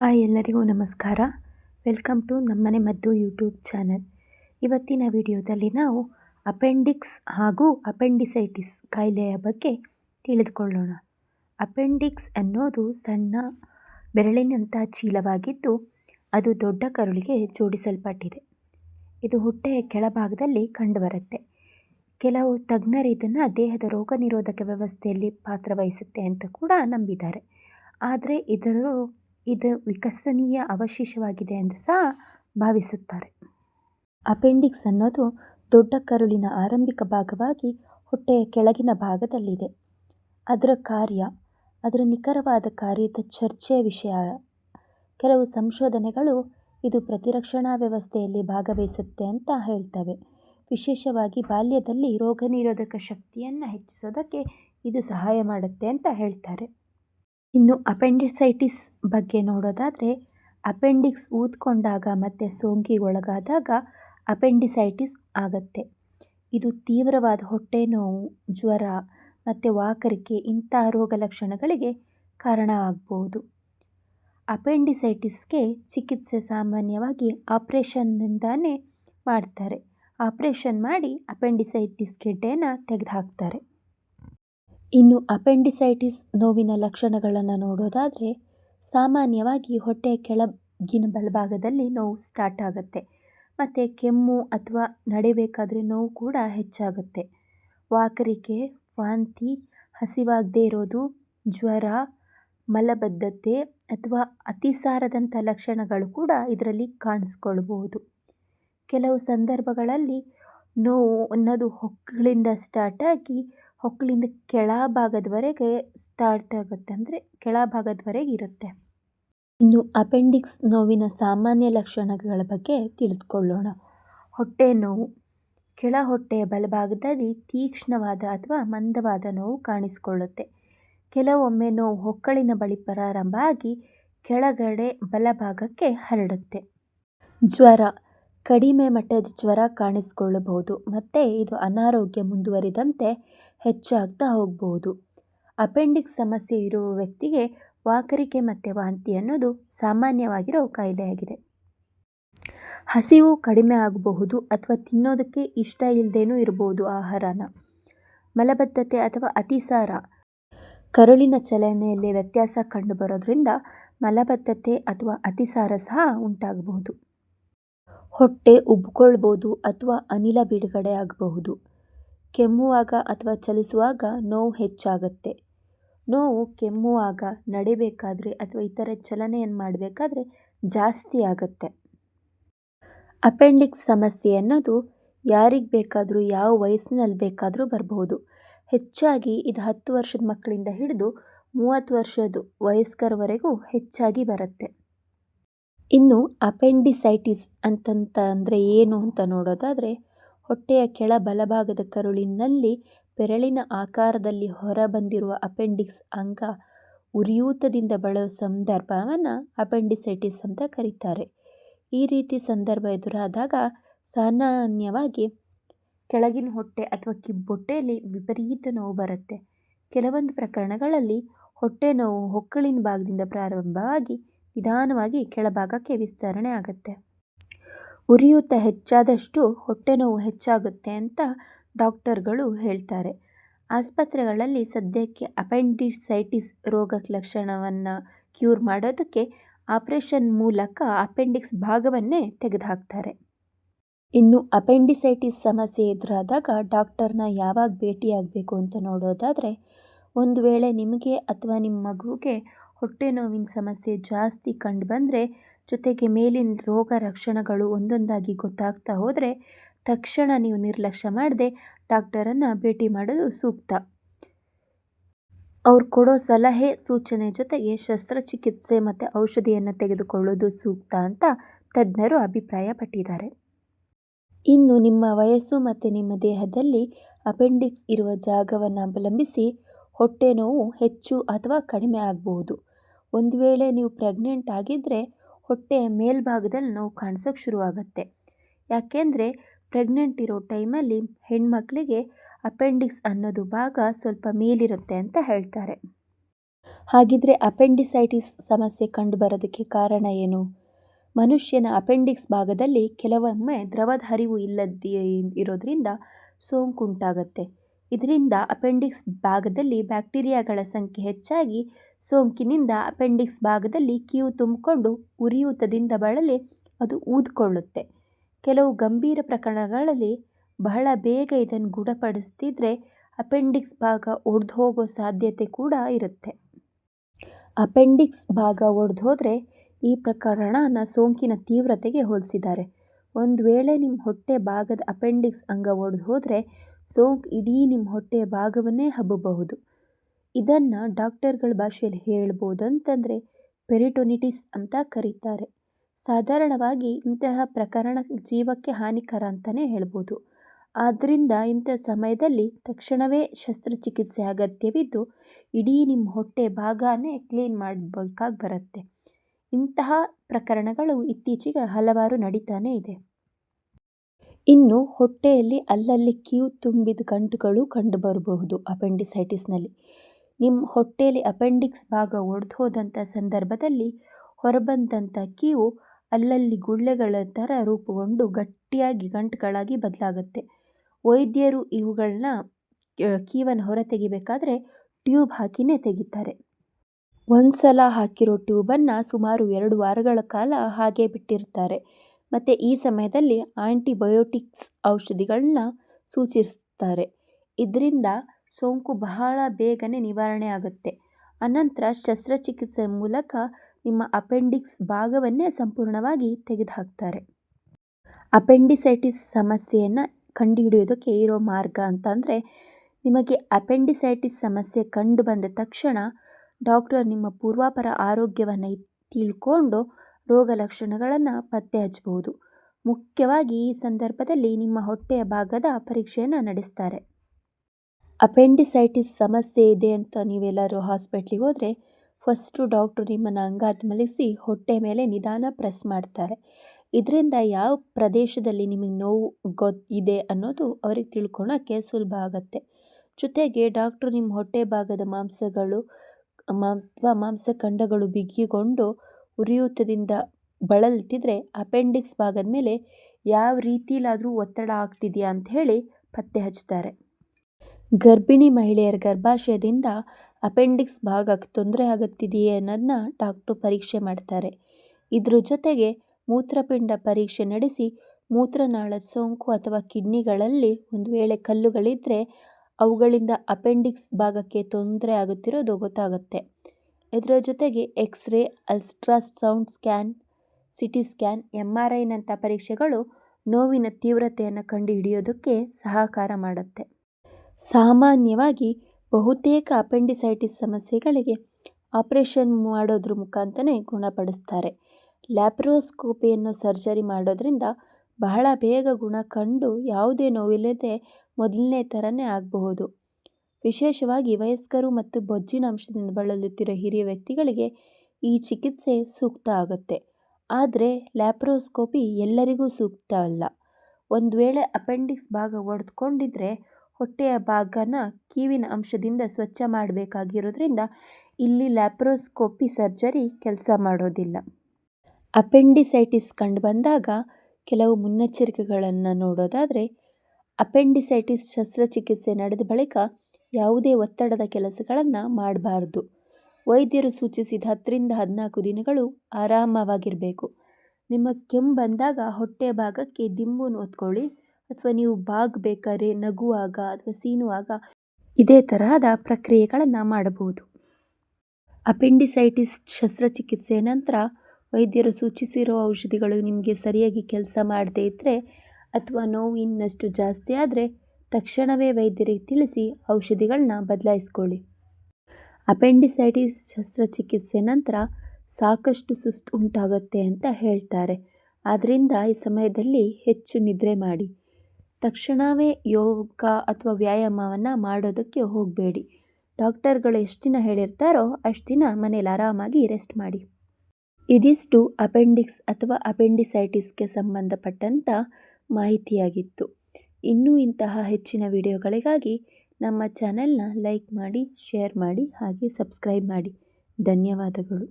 Hi ಎಲ್ಲರಿಗೂ ನಮಸ್ಕಾರ. Welcome to ನಮ್ಮನೆ ಮದ್ದು ಯೂಟ್ಯೂಬ್ ಚಾನಲ್ ಇವತ್ತಿನ ವಿಡಿಯೋದಲ್ಲಿ ನಾವು ಅಪೆಂಡಿಕ್ಸ್ ಹಾಗೂ ಅಪೆಂಡಿಸೈಟಿಸ್ ಕಾಯಿಲೆಯ ಬಗ್ಗೆ ತಿಳಿದುಕೊಳ್ಳೋಣ. ಅಪೆಂಡಿಕ್ಸ್ ಅನ್ನೋದು ಸಣ್ಣ ಬೆರಳಿನಂಥ ಚೀಲವಾಗಿದ್ದು ಅದು ದೊಡ್ಡ ಕರುಳಿಗೆ ಜೋಡಿಸಲ್ಪಟ್ಟಿದೆ. ಇದು ಹೊಟ್ಟೆಯ ಕೆಳಭಾಗದಲ್ಲಿ ಕಂಡುಬರುತ್ತೆ. ಕೆಲವು ತಜ್ಞರು ಇದನ್ನು ದೇಹದ ರೋಗ ನಿರೋಧಕ ವ್ಯವಸ್ಥೆಯಲ್ಲಿ ಪಾತ್ರವಹಿಸುತ್ತೆ ಅಂತ ಕೂಡ ನಂಬಿದ್ದಾರೆ. ಆದರೆ ಇದರ ಇದು ವಿಕಸನೀಯ ಅವಶೇಷವಾಗಿದೆ ಎಂದು ಸಹ ಭಾವಿಸುತ್ತಾರೆ. ಅಪೆಂಡಿಕ್ಸ್ ಅನ್ನೋದು ದೊಡ್ಡ ಕರುಳಿನ ಆರಂಭಿಕ ಭಾಗವಾಗಿ ಹೊಟ್ಟೆಯ ಕೆಳಗಿನ ಭಾಗದಲ್ಲಿದೆ. ಅದರ ಕಾರ್ಯ, ಅದರ ನಿಖರವಾದ ಕಾರ್ಯದ ಚರ್ಚೆಯ ವಿಷಯ. ಕೆಲವು ಸಂಶೋಧನೆಗಳು ಇದು ಪ್ರತಿರಕ್ಷಣಾ ವ್ಯವಸ್ಥೆಯಲ್ಲಿ ಭಾಗವಹಿಸುತ್ತೆ ಅಂತ ಹೇಳ್ತವೆ. ವಿಶೇಷವಾಗಿ ಬಾಲ್ಯದಲ್ಲಿ ರೋಗ ನಿರೋಧಕ ಶಕ್ತಿಯನ್ನು ಹೆಚ್ಚಿಸೋದಕ್ಕೆ ಇದು ಸಹಾಯ ಮಾಡುತ್ತೆ ಅಂತ ಹೇಳ್ತಾರೆ. ಇನ್ನು ಅಪೆಂಡಿಸೈಟಿಸ್ ಬಗ್ಗೆ ನೋಡೋದಾದರೆ, ಅಪೆಂಡಿಕ್ಸ್ ಊದ್ಕೊಂಡಾಗ ಮತ್ತು ಸೋಂಕಿಗೆ ಒಳಗಾದಾಗ ಅಪೆಂಡಿಸೈಟಿಸ್ ಆಗತ್ತೆ. ಇದು ತೀವ್ರವಾದ ಹೊಟ್ಟೆ ನೋವು, ಜ್ವರ ಮತ್ತು ವಾಕರಿಕೆ ಇಂಥ ರೋಗ ಲಕ್ಷಣಗಳಿಗೆ ಕಾರಣ ಆಗ್ಬೋದು. ಅಪೆಂಡಿಸೈಟಿಸ್ಗೆ ಚಿಕಿತ್ಸೆ ಸಾಮಾನ್ಯವಾಗಿ ಆಪ್ರೇಷನ್ನಿಂದಾನೇ ಮಾಡ್ತಾರೆ. ಆಪ್ರೇಷನ್ ಮಾಡಿ ಅಪೆಂಡಿಸೈಟಿಸ್ ಗೆಡ್ಡೆಯನ್ನು ತೆಗೆದುಹಾಕ್ತಾರೆ. ಇನ್ನು ಅಪೆಂಡಿಸೈಟಿಸ್ ನೋವಿನ ಲಕ್ಷಣಗಳನ್ನು ನೋಡೋದಾದರೆ ಸಾಮಾನ್ಯವಾಗಿ ಹೊಟ್ಟೆಯ ಕೆಳಗಿನ ಬಲಭಾಗದಲ್ಲಿ ನೋವು ಸ್ಟಾರ್ಟ್ ಆಗುತ್ತೆ. ಮತ್ತು ಕೆಮ್ಮು ಅಥವಾ ನಡೆಯಬೇಕಾದ್ರೆ ನೋವು ಕೂಡ ಹೆಚ್ಚಾಗುತ್ತೆ. ವಾಕರಿಕೆ, ವಾಂತಿ, ಹಸಿವಾಗದೇ ಇರೋದು, ಜ್ವರ, ಮಲಬದ್ಧತೆ ಅಥವಾ ಅತಿಸಾರದಂಥ ಲಕ್ಷಣಗಳು ಕೂಡ ಇದರಲ್ಲಿ ಕಾಣಿಸ್ಕೊಳ್ಬೋದು ಕೆಲವು ಸಂದರ್ಭಗಳಲ್ಲಿ ನೋವು ಅನ್ನೋದು ಹೊಕ್ಕಳಿಂದ ಸ್ಟಾರ್ಟ್ ಆಗಿ ಹೊಕ್ಕಳಿಂದ ಕೆಳಭಾಗದವರೆಗೆ ಸ್ಟಾರ್ಟ್ ಆಗುತ್ತೆ ಅಂದರೆ ಕೆಳಭಾಗದವರೆಗೆ ಇರುತ್ತೆ. ಇನ್ನು ಅಪೆಂಡಿಕ್ಸ್ ನೋವಿನ ಸಾಮಾನ್ಯ ಲಕ್ಷಣಗಳ ಬಗ್ಗೆ ತಿಳಿದುಕೊಳ್ಳೋಣ. ಹೊಟ್ಟೆ ನೋವು. ಕೆಳ ಹೊಟ್ಟೆಯ ಬಲಭಾಗದಲ್ಲಿ ತೀಕ್ಷ್ಣವಾದ ಅಥವಾ ಮಂದವಾದ ನೋವು ಕಾಣಿಸಿಕೊಳ್ಳುತ್ತೆ. ಕೆಲವೊಮ್ಮೆ ನೋವು ಹೊಕ್ಕಳಿನ ಬಳಿ ಪ್ರಾರಂಭ ಆಗಿ ಕೆಳಗಡೆ ಬಲಭಾಗಕ್ಕೆ ಹರಡುತ್ತೆ. ಜ್ವರ. ಕಡಿಮೆ ಮಟ್ಟದ ಜ್ವರ ಕಾಣಿಸಿಕೊಳ್ಳಬಹುದು, ಮತ್ತು ಇದು ಅನಾರೋಗ್ಯ ಮುಂದುವರಿದಂತೆ ಹೆಚ್ಚಾಗ್ತಾ ಹೋಗಬಹುದು. ಅಪೆಂಡಿಕ್ಸ್ ಸಮಸ್ಯೆ ಇರುವ ವ್ಯಕ್ತಿಗೆ ವಾಕರಿಕೆ ಮತ್ತು ವಾಂತಿ ಅನ್ನೋದು ಸಾಮಾನ್ಯವಾಗಿರೋ ಕಾಯಿಲೆಯಾಗಿದೆ. ಹಸಿವು ಕಡಿಮೆ ಆಗಬಹುದು ಅಥವಾ ತಿನ್ನೋದಕ್ಕೆ ಇಷ್ಟ ಇಲ್ಲದೇನೂ ಇರಬಹುದು ಆಹಾರನ. ಮಲಬದ್ಧತೆ ಅಥವಾ ಅತಿಸಾರ. ಕರುಳಿನ ಚಲನೆಯಲ್ಲಿ ವ್ಯತ್ಯಾಸ ಕಂಡುಬರೋದ್ರಿಂದ ಮಲಬದ್ಧತೆ ಅಥವಾ ಅತಿಸಾರ ಸಹ ಉಂಟಾಗಬಹುದು. ಹೊಟ್ಟೆ ಉಬ್ಕೊಳ್ಬೋದು ಅಥವಾ ಅನಿಲ ಬಿಡುಗಡೆ ಆಗಬಹುದು. ಕೆಮ್ಮುವಾಗ ಅಥವಾ ಚಲಿಸುವಾಗ ನೋವು ಹೆಚ್ಚಾಗುತ್ತೆ. ನೋವು ಕೆಮ್ಮುವಾಗ ನಡಿಬೇಕಾದ್ರೆ ಅಥವಾ ಇತರ ಚಲನೆಯನ್ನು ಮಾಡಬೇಕಾದ್ರೆ ಜಾಸ್ತಿ ಆಗುತ್ತೆ. ಅಪೆಂಡಿಕ್ಸ್ ಸಮಸ್ಯೆ ಅನ್ನೋದು ಯಾರಿಗೆ ಬೇಕಾದರೂ, ಯಾವ ವಯಸ್ಸಿನಲ್ಲಿ ಬೇಕಾದರೂ ಬರಬಹುದು. ಹೆಚ್ಚಾಗಿ ಇದು ಹತ್ತು ವರ್ಷದ ಮಕ್ಕಳಿಂದ ಹಿಡಿದು ಮೂವತ್ತು ವರ್ಷದ ವಯಸ್ಕರವರೆಗೂ ಹೆಚ್ಚಾಗಿ ಬರುತ್ತೆ. ಇನ್ನು ಅಪೆಂಡಿಸೈಟಿಸ್ ಅಂತಂತ ಅಂದರೆ ಏನು ಅಂತ ನೋಡೋದಾದರೆ, ಹೊಟ್ಟೆಯ ಕೆಳ ಬಲಭಾಗದ ಕರುಳಿನಲ್ಲಿ ಬೆರಳಿನ ಆಕಾರದಲ್ಲಿ ಹೊರಬಂದಿರುವ ಅಪೆಂಡಿಕ್ಸ್ ಅಂಗ ಉರಿಯೂತದಿಂದ ಬಳಲುವ ಸಂದರ್ಭವನ್ನು ಅಪೆಂಡಿಸೈಟಿಸ್ ಅಂತ ಕರೀತಾರೆ. ಈ ರೀತಿ ಸಂದರ್ಭ ಎದುರಾದಾಗ ಸಾಮಾನ್ಯವಾಗಿ ಕೆಳಗಿನ ಹೊಟ್ಟೆ ಅಥವಾ ಕಿಬ್ಬೊಟ್ಟೆಯಲ್ಲಿ ವಿಪರೀತ ನೋವು ಬರುತ್ತೆ. ಕೆಲವೊಂದು ಪ್ರಕರಣಗಳಲ್ಲಿ ಹೊಟ್ಟೆ ನೋವು ಹೊಕ್ಕಳಿನ ಭಾಗದಿಂದ ಪ್ರಾರಂಭವಾಗಿ ನಿಧಾನವಾಗಿ ಕೆಳಭಾಗಕ್ಕೆ ವಿಸ್ತರಣೆ ಆಗುತ್ತೆ. ಉರಿಯೂತ ಹೆಚ್ಚಾದಷ್ಟು ಹೊಟ್ಟೆ ನೋವು ಹೆಚ್ಚಾಗುತ್ತೆ ಅಂತ ಡಾಕ್ಟರ್ಗಳು ಹೇಳ್ತಾರೆ. ಆಸ್ಪತ್ರೆಗಳಲ್ಲಿ ಸದ್ಯಕ್ಕೆ ಅಪೆಂಡಿಸೈಟಿಸ್ ರೋಗ ಲಕ್ಷಣವನ್ನು ಕ್ಯೂರ್ ಮಾಡೋದಕ್ಕೆ ಆಪ್ರೇಷನ್ ಮೂಲಕ ಅಪೆಂಡಿಕ್ಸ್ ಭಾಗವನ್ನೇ ತೆಗೆದುಹಾಕ್ತಾರೆ. ಇನ್ನು ಅಪೆಂಡಿಸೈಟಿಸ್ ಸಮಸ್ಯೆ ಎದುರಾದಾಗ ಡಾಕ್ಟರ್ನ ಯಾವಾಗ ಭೇಟಿಯಾಗಬೇಕು ಅಂತ ನೋಡೋದಾದರೆ, ಒಂದು ವೇಳೆ ನಿಮಗೆ ಅಥವಾ ನಿಮ್ಮ ಮಗುವಿಗೆ ಹೊಟ್ಟೆ ನೋವಿನ ಸಮಸ್ಯೆ ಜಾಸ್ತಿ ಕಂಡುಬಂದರೆ ಜೊತೆಗೆ ಮೇಲಿನ ರೋಗ ಲಕ್ಷಣಗಳು ಒಂದೊಂದಾಗಿ ಗೊತ್ತಾಗ್ತಾ ಹೋದರೆ ತಕ್ಷಣ ನೀವು ನಿರ್ಲಕ್ಷ್ಯ ಮಾಡದೆ ಡಾಕ್ಟರನ್ನು ಭೇಟಿ ಮಾಡೋದು ಸೂಕ್ತ. ಅವ್ರು ಕೊಡೋ ಸಲಹೆ, ಸೂಚನೆ ಜೊತೆಗೆ ಶಸ್ತ್ರಚಿಕಿತ್ಸೆ ಮತ್ತು ಔಷಧಿಯನ್ನು ತೆಗೆದುಕೊಳ್ಳೋದು ಸೂಕ್ತ ಅಂತ ತಜ್ಞರು ಅಭಿಪ್ರಾಯಪಟ್ಟಿದ್ದಾರೆ. ಇನ್ನು ನಿಮ್ಮ ವಯಸ್ಸು ಮತ್ತು ನಿಮ್ಮ ದೇಹದಲ್ಲಿ ಅಪೆಂಡಿಕ್ಸ್ ಇರುವ ಜಾಗವನ್ನು ಅವಲಂಬಿಸಿ ಹೊಟ್ಟೆ ನೋವು ಹೆಚ್ಚು ಅಥವಾ ಕಡಿಮೆ ಆಗಬಹುದು. ಒಂದು ವೇಳೆ ನೀವು ಪ್ರೆಗ್ನೆಂಟ್ ಆಗಿದ್ದರೆ ಹೊಟ್ಟೆಯ ಮೇಲ್ಭಾಗದಲ್ಲಿ ನೋವು ಕಾಣಿಸೋಕೆ ಶುರುವಾಗುತ್ತೆ. ಯಾಕೆಂದರೆ ಪ್ರೆಗ್ನೆಂಟ್ ಇರೋ ಟೈಮಲ್ಲಿ ಹೆಣ್ಮಕ್ಳಿಗೆ ಅಪೆಂಡಿಕ್ಸ್ ಅನ್ನೋದು ಭಾಗ ಸ್ವಲ್ಪ ಮೇಲಿರುತ್ತೆ ಅಂತ ಹೇಳ್ತಾರೆ. ಹಾಗಿದ್ರೆ ಅಪೆಂಡಿಸೈಟಿಸ್ ಸಮಸ್ಯೆ ಕಂಡುಬರೋದಕ್ಕೆ ಕಾರಣ ಏನು? ಮನುಷ್ಯನ ಅಪೆಂಡಿಕ್ಸ್ ಭಾಗದಲ್ಲಿ ಕೆಲವೊಮ್ಮೆ ದ್ರವದ ಹರಿವು ಇಲ್ಲದೇ ಇರೋದ್ರಿಂದ ಸೋಂಕು ಉಂಟಾಗುತ್ತೆ. ಇದರಿಂದ ಅಪೆಂಡಿಕ್ಸ್ ಭಾಗದಲ್ಲಿ ಬ್ಯಾಕ್ಟೀರಿಯಾಗಳ ಸಂಖ್ಯೆ ಹೆಚ್ಚಾಗಿ ಸೋಂಕಿನಿಂದ ಅಪೆಂಡಿಕ್ಸ್ ಭಾಗದಲ್ಲಿ ಕೀವು ತುಂಬಿಕೊಂಡು ಉರಿಯೂತದಿಂದ ಬಳಲಿ ಅದು ಊದಿಕೊಳ್ಳುತ್ತೆ. ಕೆಲವು ಗಂಭೀರ ಪ್ರಕರಣಗಳಲ್ಲಿ ಬಹಳ ಬೇಗ ಇದನ್ನು ಗುಣಪಡಿಸ್ತಿದ್ರೆ ಅಪೆಂಡಿಕ್ಸ್ ಭಾಗ ಒಡೆದು ಹೋಗೋ ಸಾಧ್ಯತೆ ಕೂಡ ಇರುತ್ತೆ. ಅಪೆಂಡಿಕ್ಸ್ ಭಾಗ ಒಡೆದು ಹೋದರೆ ಈ ಪ್ರಕರಣನ ಸೋಂಕಿನ ತೀವ್ರತೆಗೆ ಹೋಲಿಸಿದ್ದಾರೆ. ಒಂದು ವೇಳೆ ನಿಮ್ಮ ಹೊಟ್ಟೆ ಭಾಗದ ಅಪೆಂಡಿಕ್ಸ್ ಅಂಗ ಒಡೆದು ಹೋದರೆ ಸೋಂಕು ಇಡೀ ನಿಮ್ಮ ಹೊಟ್ಟೆಯ ಭಾಗವನ್ನೇ ಹಬ್ಬಬಹುದು. ಇದನ್ನು ಡಾಕ್ಟರ್ಗಳ ಭಾಷೆಯಲ್ಲಿ ಹೇಳ್ಬೋದು ಅಂತಂದರೆ ಪೆರಿಟೊನಿಟಿಸ್ ಅಂತ ಕರೀತಾರೆ. ಸಾಧಾರಣವಾಗಿ ಇಂತಹ ಪ್ರಕರಣ ಜೀವಕ್ಕೆ ಹಾನಿಕರ ಅಂತಲೇ ಹೇಳ್ಬೋದು. ಆದ್ದರಿಂದ ಇಂಥ ಸಮಯದಲ್ಲಿ ತಕ್ಷಣವೇ ಶಸ್ತ್ರಚಿಕಿತ್ಸೆ ಅಗತ್ಯವಿದ್ದು ಇಡೀ ನಿಮ್ಮ ಹೊಟ್ಟೆ ಭಾಗನೇ ಕ್ಲೀನ್ ಮಾಡಬೇಕಾಗಿ ಬರುತ್ತೆ. ಇಂತಹ ಪ್ರಕರಣಗಳು ಇತ್ತೀಚೆಗೆ ಹಲವಾರು ನಡೀತಾನೇ ಇದೆ. ಇನ್ನು ಹೊಟ್ಟೆಯಲ್ಲಿ ಅಲ್ಲಲ್ಲಿ ಕ್ಯೂ ತುಂಬಿದ ಗಂಟುಗಳು ಕಂಡುಬರಬಹುದು ಅಪೆಂಡಿಸೈಟಿಸ್ನಲ್ಲಿ. ನಿಮ್ಮ ಹೊಟ್ಟೆಯಲ್ಲಿ ಅಪೆಂಡಿಕ್ಸ್ ಭಾಗ ಒಡೆದು ಹೋದಂಥ ಸಂದರ್ಭದಲ್ಲಿ ಹೊರಬಂದಂಥ ಕೀವು ಅಲ್ಲಲ್ಲಿ ಗುಳ್ಳೆಗಳ ಥರ ರೂಪುಗೊಂಡು ಗಟ್ಟಿಯಾಗಿ ಗಂಟುಗಳಾಗಿ ಬದಲಾಗುತ್ತೆ. ವೈದ್ಯರು ಇವುಗಳನ್ನ ಕೀವನ್ನು ಹೊರ ತೆಗಿಬೇಕಾದ್ರೆ ಟ್ಯೂಬ್ ಹಾಕಿನೇ ತೆಗಿತಾರೆ. ಒಂದ್ಸಲ ಹಾಕಿರೋ ಟ್ಯೂಬನ್ನು ಸುಮಾರು ಎರಡು ವಾರಗಳ ಕಾಲ ಹಾಗೆ ಬಿಟ್ಟಿರ್ತಾರೆ. ಮತ್ತು ಈ ಸಮಯದಲ್ಲಿ ಆಂಟಿಬಯೋಟಿಕ್ಸ್ ಔಷಧಿಗಳನ್ನ ಸೂಚಿಸ್ತಾರೆ. ಇದರಿಂದ ಸೋಂಕು ಬಹಳ ಬೇಗನೆ ನಿವಾರಣೆ ಆಗುತ್ತೆ. ಅನಂತರ ಶಸ್ತ್ರಚಿಕಿತ್ಸೆ ಮೂಲಕ ನಿಮ್ಮ ಅಪೆಂಡಿಕ್ಸ್ ಭಾಗವನ್ನೇ ಸಂಪೂರ್ಣವಾಗಿ ತೆಗೆದುಹಾಕ್ತಾರೆ. ಅಪೆಂಡಿಸೈಟಿಸ್ ಸಮಸ್ಯೆಯನ್ನು ಕಂಡುಹಿಡಿಯೋದಕ್ಕೆ ಇರೋ ಮಾರ್ಗ ಅಂತಂದರೆ, ನಿಮಗೆ ಅಪೆಂಡಿಸೈಟಿಸ್ ಸಮಸ್ಯೆ ಕಂಡು ಬಂದ ತಕ್ಷಣ ಡಾಕ್ಟರ್ ನಿಮ್ಮ ಪೂರ್ವಾಪರ ಆರೋಗ್ಯವನ್ನು ತಿಳ್ಕೊಂಡು ರೋಗ ಲಕ್ಷಣಗಳನ್ನು ಪತ್ತೆ ಹಚ್ಚಬಹುದು ಮುಖ್ಯವಾಗಿ ಈ ಸಂದರ್ಭದಲ್ಲಿ ನಿಮ್ಮ ಹೊಟ್ಟೆಯ ಭಾಗದ ಪರೀಕ್ಷೆಯನ್ನು ನಡೆಸ್ತಾರೆ. ಅಪೆಂಡಿಸೈಟಿಸ್ ಸಮಸ್ಯೆ ಇದೆ ಅಂತ ನೀವೆಲ್ಲರೂ ಹಾಸ್ಪಿಟ್ಲಿಗೆ ಹೋದರೆ ಫಸ್ಟು ಡಾಕ್ಟ್ರು ನಿಮ್ಮನ್ನು ಅಂಗಾತ್ ಮಲಿಸಿ ಹೊಟ್ಟೆ ಮೇಲೆ ನಿಧಾನ ಪ್ರೆಸ್ ಮಾಡ್ತಾರೆ. ಇದರಿಂದ ಯಾವ ಪ್ರದೇಶದಲ್ಲಿ ನಿಮಗೆ ನೋವು ಗೊ ಇದೆ ಅನ್ನೋದು ಅವ್ರಿಗೆ ತಿಳ್ಕೊಳಕ್ಕೆ ಸುಲಭ ಆಗುತ್ತೆ. ಜೊತೆಗೆ ಡಾಕ್ಟ್ರು ನಿಮ್ಮ ಹೊಟ್ಟೆ ಭಾಗದ ಮಾಂಸಗಳು ಅಥವಾ ಮಾಂಸಖಂಡಗಳು ಬಿಗಿಗೊಂಡು ಉರಿಯೂತದಿಂದ ಬಳಲ್ತಿದ್ರೆ ಅಪೆಂಡಿಕ್ಸ್ ಭಾಗದ ಮೇಲೆ ಯಾವ ರೀತಿಲಾದರೂ ಒತ್ತಡ ಆಗ್ತಿದೆಯಾ ಅಂತ ಹೇಳಿ ಪತ್ತೆ ಹಚ್ತಾರೆ. ಗರ್ಭಿಣಿ ಮಹಿಳೆಯರ ಗರ್ಭಾಶಯದಿಂದ ಅಪೆಂಡಿಕ್ಸ್ ಭಾಗಕ್ಕೆ ತೊಂದರೆ ಆಗುತ್ತಿದೆಯೇ ಅನ್ನೋದನ್ನ ಡಾಕ್ಟ್ರು ಪರೀಕ್ಷೆ ಮಾಡ್ತಾರೆ. ಇದ್ರ ಜೊತೆಗೆ ಮೂತ್ರಪಿಂಡ ಪರೀಕ್ಷೆ ನಡೆಸಿ ಮೂತ್ರನಾಳದ ಸೋಂಕು ಅಥವಾ ಕಿಡ್ನಿಗಳಲ್ಲಿ ಒಂದು ವೇಳೆ ಕಲ್ಲುಗಳಿದ್ದರೆ ಅವುಗಳಿಂದ ಅಪೆಂಡಿಕ್ಸ್ ಭಾಗಕ್ಕೆ ತೊಂದರೆ ಆಗುತ್ತಿರೋದು ಗೊತ್ತಾಗುತ್ತೆ. ಇದರ ಜೊತೆಗೆ x-ray ultrasound scan C T scan M R ಐನಂಥ ಪರೀಕ್ಷೆಗಳು ನೋವಿನ ತೀವ್ರತೆಯನ್ನು ಕಂಡುಹಿಡಿಯೋದಕ್ಕೆ ಸಹಕಾರ ಮಾಡುತ್ತೆ. ಸಾಮಾನ್ಯವಾಗಿ ಬಹುತೇಕ ಅಪೆಂಡಿಸೈಟಿಸ್ ಸಮಸ್ಯೆಗಳಿಗೆ ಆಪರೇಷನ್ ಮಾಡೋದ್ರ ಮುಖಾಂತರ ಗುಣಪಡಿಸ್ತಾರೆ. ಲ್ಯಾಪ್ರೋಸ್ಕೋಪಿಯನ್ನು ಸರ್ಜರಿ ಮಾಡೋದ್ರಿಂದ ಬಹಳ ಬೇಗ ಗುಣ ಕಂಡು ಯಾವುದೇ ನೋವಿಲ್ಲದೆ ಮೊದಲನೇ ಥರನೇ ಆಗಬಹುದು. ವಿಶೇಷವಾಗಿ ವಯಸ್ಕರು ಮತ್ತು ಬೊಜ್ಜಿನ ಅಂಶದಿಂದ ಬಳಲುತ್ತಿರುವ ಹಿರಿಯ ವ್ಯಕ್ತಿಗಳಿಗೆ ಈ ಚಿಕಿತ್ಸೆ ಸೂಕ್ತ ಆಗುತ್ತೆ. ಆದರೆ ಲ್ಯಾಪ್ರೋಸ್ಕೋಪಿ ಎಲ್ಲರಿಗೂ ಸೂಕ್ತ ಅಲ್ಲ. ಒಂದು ವೇಳೆ ಅಪೆಂಡಿಕ್ಸ್ ಭಾಗ ಒಡೆದುಕೊಂಡಿದ್ರೆ ಹೊಟ್ಟೆಯ ಭಾಗನ ಕೀವಿನ ಅಂಶದಿಂದ ಸ್ವಚ್ಛ ಮಾಡಬೇಕಾಗಿರೋದ್ರಿಂದ ಇಲ್ಲಿ ಲ್ಯಾಪ್ರೋಸ್ಕೋಪಿ ಸರ್ಜರಿ ಕೆಲಸ ಮಾಡೋದಿಲ್ಲ. ಅಪೆಂಡಿಸೈಟಿಸ್ ಕಂಡುಬಂದಾಗ ಕೆಲವು ಮುನ್ನೆಚ್ಚರಿಕೆಗಳನ್ನು ನೋಡೋದಾದರೆ ಅಪೆಂಡಿಸೈಟಿಸ್ ಶಸ್ತ್ರಚಿಕಿತ್ಸೆ ನಡೆದ ಬಳಿಕ ಯಾವುದೇ ಒತ್ತಡದ ಕೆಲಸಗಳನ್ನು ಮಾಡಬಾರ್ದು. ವೈದ್ಯರು ಸೂಚಿಸಿದ ಹತ್ತರಿಂದ ಹದಿನಾಲ್ಕು ದಿನಗಳು ಆರಾಮವಾಗಿರಬೇಕು. ನಿಮ್ಮ ಕೆಮ್ಮು ಬಂದಾಗ ಹೊಟ್ಟೆ ಭಾಗಕ್ಕೆ ದಿಂಬುನ ಒತ್ಕೊಳ್ಳಿ ಅಥವಾ ನೀವು ಬಾಗಬೇಕಾದ್ರೆ ನಗುವಾಗ ಅಥವಾ ಸೀನುವಾಗ ಇದೇ ತರಹದ ಪ್ರಕ್ರಿಯೆಗಳನ್ನು ಮಾಡಬಹುದು. ಅಪೆಂಡಿಸೈಟಿಸ್ ಶಸ್ತ್ರಚಿಕಿತ್ಸೆಯ ನಂತರ ವೈದ್ಯರು ಸೂಚಿಸಿರೋ ಔಷಧಿಗಳು ನಿಮಗೆ ಸರಿಯಾಗಿ ಕೆಲಸ ಮಾಡದೇ ಇದ್ದರೆ ಅಥವಾ ನೋವು ಇನ್ನಷ್ಟು ಜಾಸ್ತಿ ಆದರೆ ತಕ್ಷಣವೇ ವೈದ್ಯರಿಗೆ ತಿಳಿಸಿ ಔಷಧಿಗಳನ್ನ ಬದಲಾಯಿಸ್ಕೊಳ್ಳಿ. ಅಪೆಂಡಿಸೈಟಿಸ್ ಶಸ್ತ್ರಚಿಕಿತ್ಸೆ ನಂತರ ಸಾಕಷ್ಟು ಸುಸ್ತು ಉಂಟಾಗುತ್ತೆ ಅಂತ ಹೇಳ್ತಾರೆ. ಆದ್ದರಿಂದ ಈ ಸಮಯದಲ್ಲಿ ಹೆಚ್ಚು ನಿದ್ರೆ ಮಾಡಿ. ತಕ್ಷಣವೇ ಯೋಗ ಅಥವಾ ವ್ಯಾಯಾಮವನ್ನು ಮಾಡೋದಕ್ಕೆ ಹೋಗಬೇಡಿ. ಡಾಕ್ಟರ್ಗಳು ಎಷ್ಟು ದಿನ ಹೇಳಿರ್ತಾರೋ ಅಷ್ಟು ದಿನ ಮನೇಲಿ ಆರಾಮಾಗಿ ರೆಸ್ಟ್ ಮಾಡಿ. ಇದಿಷ್ಟು ಅಪೆಂಡಿಕ್ಸ್ ಅಥವಾ ಅಪೆಂಡಿಸೈಟಿಸ್ಗೆ ಸಂಬಂಧಪಟ್ಟಂಥ ಮಾಹಿತಿಯಾಗಿತ್ತು. ಇನ್ನೂ ಇಂತಹ ಹೆಚ್ಚಿನ ವಿಡಿಯೋಗಳಿಗಾಗಿ ನಮ್ಮ ಚಾನೆಲ್ನ ಲೈಕ್ ಮಾಡಿ ಶೇರ್ ಮಾಡಿ ಹಾಗೆ ಸಬ್ಸ್ಕ್ರೈಬ್ ಮಾಡಿ. ಧನ್ಯವಾದಗಳು.